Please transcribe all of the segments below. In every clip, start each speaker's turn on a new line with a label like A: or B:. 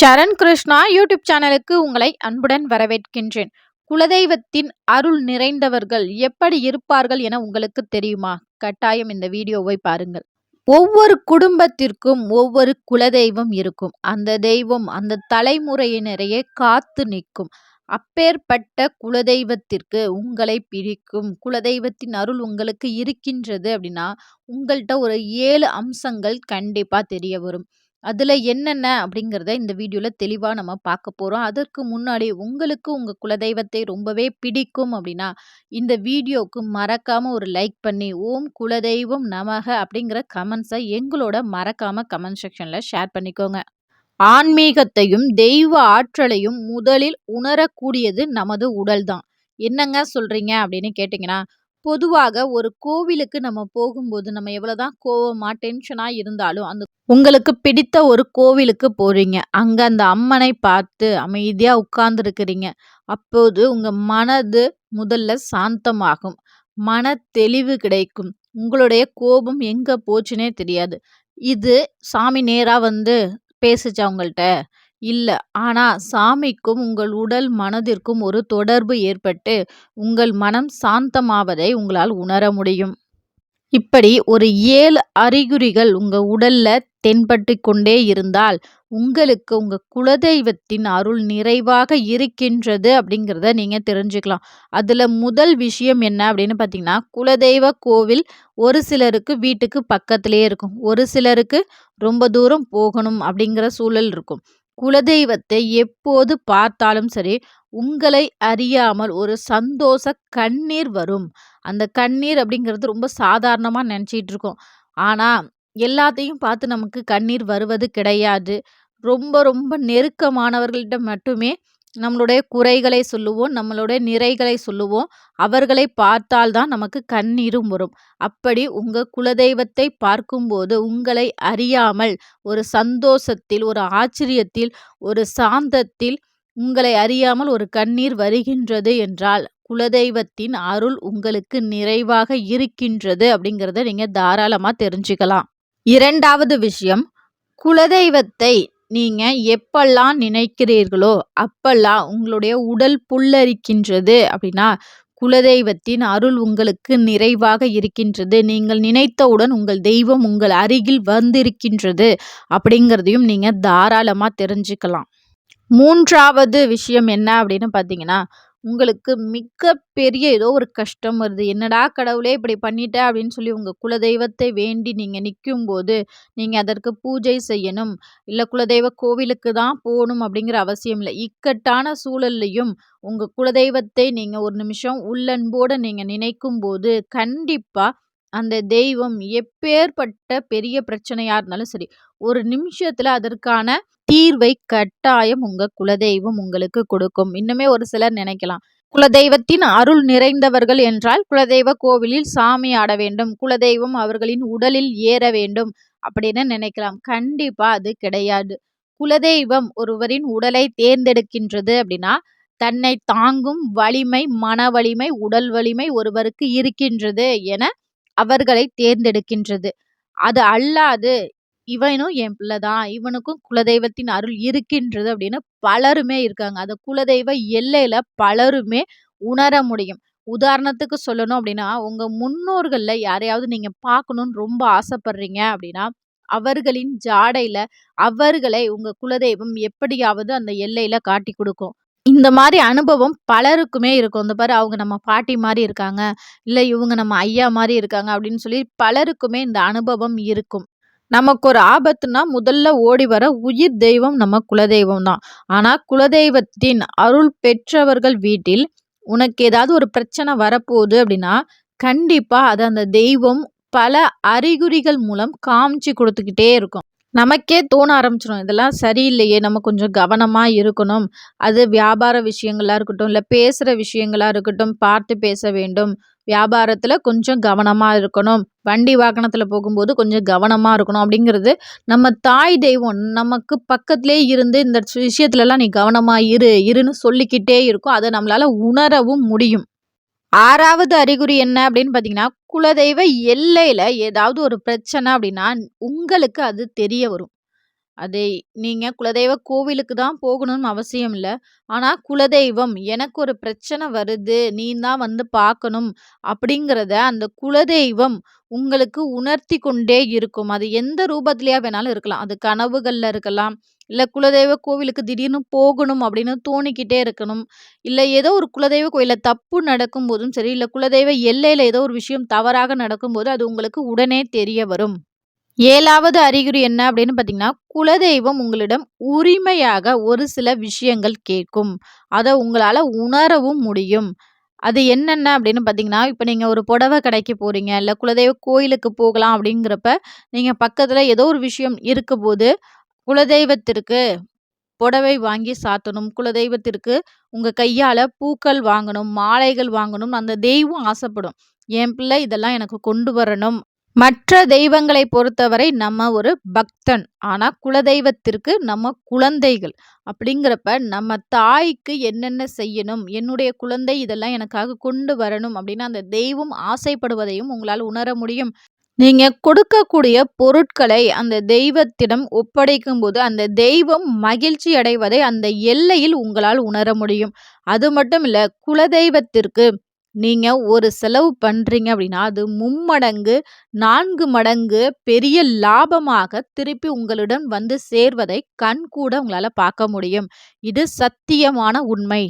A: சரண் Krishna YouTube சேனலுக்கு உங்களை அன்புடன் வரவேற்கின்றேன். குலதெய்வத்தின் அருள் நிறைந்தவர்கள் எப்படி இருப்பார்கள் என உங்களுக்கு தெரியுமா? கட்டாயம் இந்த வீடியோவை பாருங்கள். ஒவ்வொரு குடும்பத்திற்கும் ஒவ்வொரு குலதெய்வம் இருக்கும். அந்த தெய்வம் அந்த தலைமுறையினரையே காத்து நிற்கும். அப்பேற்பட்ட குலதெய்வத்திற்கு உங்களை பிடிக்கும் குலதெய்வத்தின் அருள் உங்களுக்கு இருக்கின்றது அப்படின்னா உங்கள்கிட்ட ஒரு ஏழு அம்சங்கள் கண்டிப்பாக தெரிய வரும். அதில் என்னென்ன அப்படிங்கிறத இந்த வீடியோவில் தெளிவாக நம்ம பார்க்க போகிறோம் அதற்கு முன்னாடி உங்களுக்கு உங்கள் குலதெய்வத்தை ரொம்பவே பிடிக்கும் அப்படின்னா இந்த வீடியோவுக்கு மறக்காமல் ஒரு லைக் பண்ணி ஓம் குலதெய்வம் நமக அப்படிங்கிற கமெண்ட்ஸை எங்களோட மறக்காமல் கமெண்ட் செக்ஷனில் ஷேர் பண்ணிக்கோங்க. ஆன்மீகத்தையும் தெய்வ ஆற்றலையும் முதலில் உணரக்கூடியது நமது உடல்தான். என்னங்க சொல்கிறீங்க அப்படின்னு கேட்டிங்கன்னா பொதுவாக ஒரு கோவிலுக்கு நம்ம போகும்போது நம்ம எவ்வளோதான் கோவமாக டென்ஷனாக இருந்தாலும் அந்த உங்களுக்கு பிடித்த ஒரு கோவிலுக்கு போகிறீங்க அங்கே அந்த அம்மனை பார்த்து அமைதியாக உட்கார்ந்துருக்கிறீங்க. அப்போது உங்கள் மனது முதல்ல சாந்தமாகும். மன தெளிவு கிடைக்கும். உங்களுடைய கோபம் எங்கே போச்சுனே தெரியாது. இது சாமி நேராக வந்து பேசுச்சா உங்கள்கிட்ட இல்ல. ஆனா, சாமிக்கும் உங்கள் உடல் மனதிற்கும் ஒரு தொடர்பு ஏற்பட்டு, உங்கள் மனம் சாந்தமாவதை உங்களால் உணர முடியும். இப்படி ஒரு ஏழு அறிகுறிகள் உங்க உடல்ல தென்பட்டு கொண்டே இருந்தால், உங்களுக்கு உங்க குலதெய்வத்தின் அருள் நிறைவாக இருக்கின்றது அப்படிங்கிறத நீங்க தெரிஞ்சுக்கலாம். அதுல முதல் விஷயம் என்ன அப்படின்னு பார்த்தீங்கன்னா, குலதெய்வ கோவில் ஒரு சிலருக்கு வீட்டுக்கு பக்கத்திலேயே இருக்கும். ஒரு சிலருக்கு ரொம்ப தூரம் போகணும் அப்படிங்கிற சூழல் இருக்கும். குலதெய்வத்தை எப்போது பார்த்தாலும் சரி உங்களை அறியாமல் ஒரு சந்தோஷ கண்ணீர் வரும். அந்த கண்ணீர் அப்படிங்கிறது ரொம்ப சாதாரணமாக நினச்சிட்டு இருக்கோம். ஆனால் எல்லாத்தையும் பார்த்து நமக்கு கண்ணீர் வருவது கிடையாது. ரொம்ப ரொம்ப நெருக்கமானவர்கள்ட்ட மட்டுமே நம்மளுடைய குறைகளை சொல்லுவோம் நம்மளுடைய நிறைகளை சொல்லுவோம். அவர்களை பார்த்தால் தான் நமக்கு கண்ணீரும் வரும். அப்படி உங்கள் குலதெய்வத்தை பார்க்கும்போது உங்களை அறியாமல் ஒரு சந்தோஷத்தில் ஒரு ஆச்சரியத்தில் ஒரு சாந்தத்தில் உங்களை அறியாமல் ஒரு கண்ணீர் வருகின்றது என்றால் குலதெய்வத்தின் அருள் உங்களுக்கு நிறைவாக இருக்கின்றது அப்படிங்கிறத நீங்கள் தாராளமாக தெரிஞ்சுக்கலாம். இரண்டாவது விஷயம் குலதெய்வத்தை நீங்க எப்பெல்லாம் நினைக்கிறீர்களோ அப்பெல்லாம் உங்களுடைய உடல் புல்லரிக்கின்றது அப்படின்னா குலதெய்வத்தின் அருள் உங்களுக்கு நிறைவாக இருக்கின்றது. நீங்கள் நினைத்தவுடன் உங்கள் தெய்வம் உங்கள் அருகில் வந்திருக்கின்றது அப்படிங்கிறதையும் நீங்கள் தாராளமாக தெரிஞ்சுக்கலாம். மூன்றாவது விஷயம் என்ன அப்படின்னு பார்த்தீங்கன்னா உங்களுக்கு மிகப்பெரிய ஏதோ ஒரு கஷ்டம் வருது. என்னடா கடவுளே இப்படி பண்ணிட்ட? அப்படின்னு சொல்லி உங்கள் குலதெய்வத்தை வேண்டி நீங்கள் நிற்கும்போது நீங்கள் அதற்கு பூஜை செய்யணும். இல்லை குலதெய்வ கோவிலுக்கு தான் போகணும் அப்படிங்கிற அவசியம் இல்லை. இக்கட்டான சூழல்லையும் உங்கள் குலதெய்வத்தை நீங்கள் ஒரு நிமிஷம் உள்ளன்போடு நீங்கள் நினைக்கும் போது கண்டிப்பாக அந்த தெய்வம் எப்பேற்பட்ட பெரிய பிரச்சனையாக இருந்தாலும் சரி ஒரு நிமிஷத்தில் அதற்கான தீர்வை கட்டாயம் உங்க குலதெய்வம் உங்களுக்கு கொடுக்கும். இன்னுமே ஒரு சிலர் நினைக்கலாம். குலதெய்வத்தின் அருள் நிறைந்தவர்கள் என்றால் குலதெய்வ கோவிலில் சாமி ஆட வேண்டும் குலதெய்வம் அவர்களின் உடலில் ஏற வேண்டும் அப்படின்னு நினைக்கலாம். கண்டிப்பா அது கிடையாது. குலதெய்வம் ஒருவரின் உடலை தேர்ந்தெடுக்கின்றது அப்படின்னா தன்னை தாங்கும் வலிமை மன வலிமை உடல் வலிமை ஒருவருக்கு இருக்கின்றது என அவர்களை தேர்ந்தெடுக்கின்றது. அது அல்லாது இவனும் என் பிள்ளை தான் இவனுக்கும் குலதெய்வத்தின் அருள் இருக்கின்றது அப்படின்னு பலருமே இருக்காங்க. அந்த குலதெய்வ எல்லையில பலருமே உணர முடியும். உதாரணத்துக்கு சொல்லணும் அப்படின்னா உங்க முன்னோர்கள்ல யாரையாவது நீங்க பார்க்கணும்னு ரொம்ப ஆசைப்படுறீங்க அப்படின்னா அவர்களின் ஜாடையில அவர்களை உங்க குலதெய்வம் எப்படியாவது அந்த எல்லையில காட்டி கொடுக்கும். இந்த மாதிரி அனுபவம் பலருக்குமே இருக்கும். இந்த பாரு அவங்க நம்ம பாட்டி மாதிரி இருக்காங்க இல்லை இவங்க நம்ம ஐயா மாதிரி இருக்காங்க அப்படின்னு சொல்லி பலருக்குமே இந்த அனுபவம் இருக்கும். நமக்கு ஒரு ஆபத்துனா முதல்ல ஓடி வர உயிர் தெய்வம் நம்ம குலதெய்வம் தான் ஆனால் குலதெய்வத்தின் அருள் பெற்றவர்கள் வீட்டில் உனக்கு ஏதாவது ஒரு பிரச்சனை வரப்போகுது அப்படின்னா கண்டிப்பாக அது அந்த தெய்வம் பல அறிகுறிகள் மூலம் காமிச்சு கொடுத்துக்கிட்டே இருக்கும். நமக்கே தோண ஆரம்பிச்சிடும் இதெல்லாம் சரியில்லையே நம்ம கொஞ்சம் கவனமாக இருக்கணும். அது வியாபார விஷயங்களாக இருக்கட்டும் இல்லை பேசுகிற விஷயங்களாக இருக்கட்டும் பார்த்து பேச வேண்டும். வியாபாரத்தில் கொஞ்சம் கவனமாக இருக்கணும். வண்டி வாகனத்தில் போகும்போது கொஞ்சம் கவனமாக இருக்கணும் அப்படிங்கிறது நம்ம தாய் தெய்வம். நமக்கு பக்கத்துலேயே இருந்து இந்த விஷயத்துலலாம் நீ கவனமாக இரு இருன்னு சொல்லிக்கிட்டே இருக்கும். அதை நம்மளால் உணரவும் முடியும். ஆறாவது அறிகுறி என்ன அப்படின்னு பார்த்தீங்கன்னா குலதெய்வ எல்லையில் ஏதாவது ஒரு பிரச்சனை அப்படின்னா உங்களுக்கு அது தெரிய வரும் அதை நீங்கள் குலதெய்வ கோவிலுக்கு தான் போகணும்னு அவசியம் இல்லை ஆனால் குலதெய்வம் எனக்கு ஒரு பிரச்சனை வருது. நீ தான் வந்து பார்க்கணும் அப்படிங்கிறத அந்த குலதெய்வம் உங்களுக்கு உணர்த்தி கொண்டே இருக்கும். அது எந்த ரூபத்திலயா வேணாலும் இருக்கலாம். அது கனவுகளில் இருக்கலாம். இல்லை குலதெய்வ கோவிலுக்கு திடீர்னு போகணும் அப்படின்னு தோணிக்கிட்டே இருக்கணும். இல்லை ஏதோ ஒரு குலதெய்வ கோயிலில் தப்பு நடக்கும்போதும் சரி, இல்லை குலதெய்வ எல்லையில் ஏதோ ஒரு விஷயம் தவறாக நடக்கும்போது அது உங்களுக்கு உடனே தெரிய வரும். ஏழாவது அறிகுறி என்ன அப்படின்னு பார்த்தீங்கன்னா, குலதெய்வம் உங்களிடம் உரிமையாக ஒரு சில விஷயங்கள் கேட்கும். அதை உங்களால் உணரவும் முடியும். அது என்னென்ன அப்படின்னு பார்த்தீங்கன்னா, இப்போ நீங்கள் ஒரு புடவ கடைக்கு போகிறீங்க இல்லை குலதெய்வ கோயிலுக்கு போகலாம் அப்படிங்கிறப்ப, நீங்கள் பக்கத்தில் ஏதோ ஒரு விஷயம் இருக்கும்போது, குலதெய்வத்திற்கு புடவை வாங்கி சாத்தணும். குலதெய்வத்திற்கு உங்கள் கையால் பூக்கள் வாங்கணும், மாலைகள் வாங்கணும். அந்த தெய்வம் ஆசைப்படும். என் பிள்ளை இதெல்லாம் எனக்கு கொண்டு வரணும். மற்ற தெய்வங்களை பொறுத்தவரை நம்ம ஒரு பக்தன். ஆனால் குலதெய்வத்திற்கு நம்ம குழந்தைகள். அப்படிங்கிறப்ப நம்ம தாய்க்கு என்னென்ன செய்யணும்? என்னுடைய குழந்தை இதெல்லாம் எனக்காக கொண்டு வரணும் அப்படின்னு அந்த தெய்வம் ஆசைப்படுவதையும் உங்களால் உணர முடியும். நீங்கள் கொடுக்கக்கூடிய பொருட்களை அந்த தெய்வத்திடம் ஒப்படைக்கும்போது, அந்த தெய்வம் மகிழ்ச்சி அடைவதை அந்த எல்லையில் உங்களால் உணர முடியும். அது மட்டும் இல்லை குலதெய்வத்திற்கு நீங்கள் ஒரு செலவு பண்ணுறீங்க அப்படின்னா, அது மும்மடங்கு, நான்கு மடங்கு பெரிய லாபமாக திருப்பி உங்களிடம் வந்து சேர்வதை கண் கூட உங்களால் பார்க்க முடியும். இது சத்தியமான உண்மை.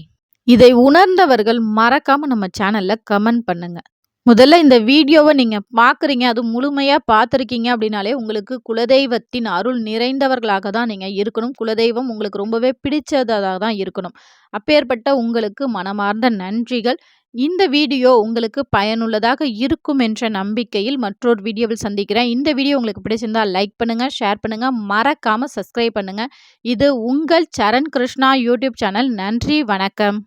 A: இதை உணர்ந்தவர்கள் மறக்காமல் நம்ம சேனலில் கமெண்ட் பண்ணுங்கள் முதல்ல இந்த வீடியோவை நீங்கள் பார்க்குறீங்க, அது முழுமையாக பார்த்துருக்கீங்க அப்படின்னாலே, உங்களுக்கு குலதெய்வத்தின் அருள் நிறைந்தவர்களாக தான் நீங்கள் இருக்கணும். குலதெய்வம் உங்களுக்கு ரொம்பவே பிடிச்சதாக தான் இருக்கணும். அப்பேற்பட்ட உங்களுக்கு மனமார்ந்த நன்றிகள். இந்த வீடியோ உங்களுக்கு பயனுள்ளதாக இருக்கும் என்ற நம்பிக்கையில் மற்றொரு வீடியோவில் சந்திக்கிறேன். இந்த வீடியோ உங்களுக்கு பிடிச்சிருந்தா லைக் பண்ணுங்கள் ஷேர் பண்ணுங்கள் மறக்காமல் சப்ஸ்கிரைப் பண்ணுங்கள் இது உங்கள் சரண் கிருஷ்ணா யூடியூப் சேனல். நன்றி, வணக்கம்.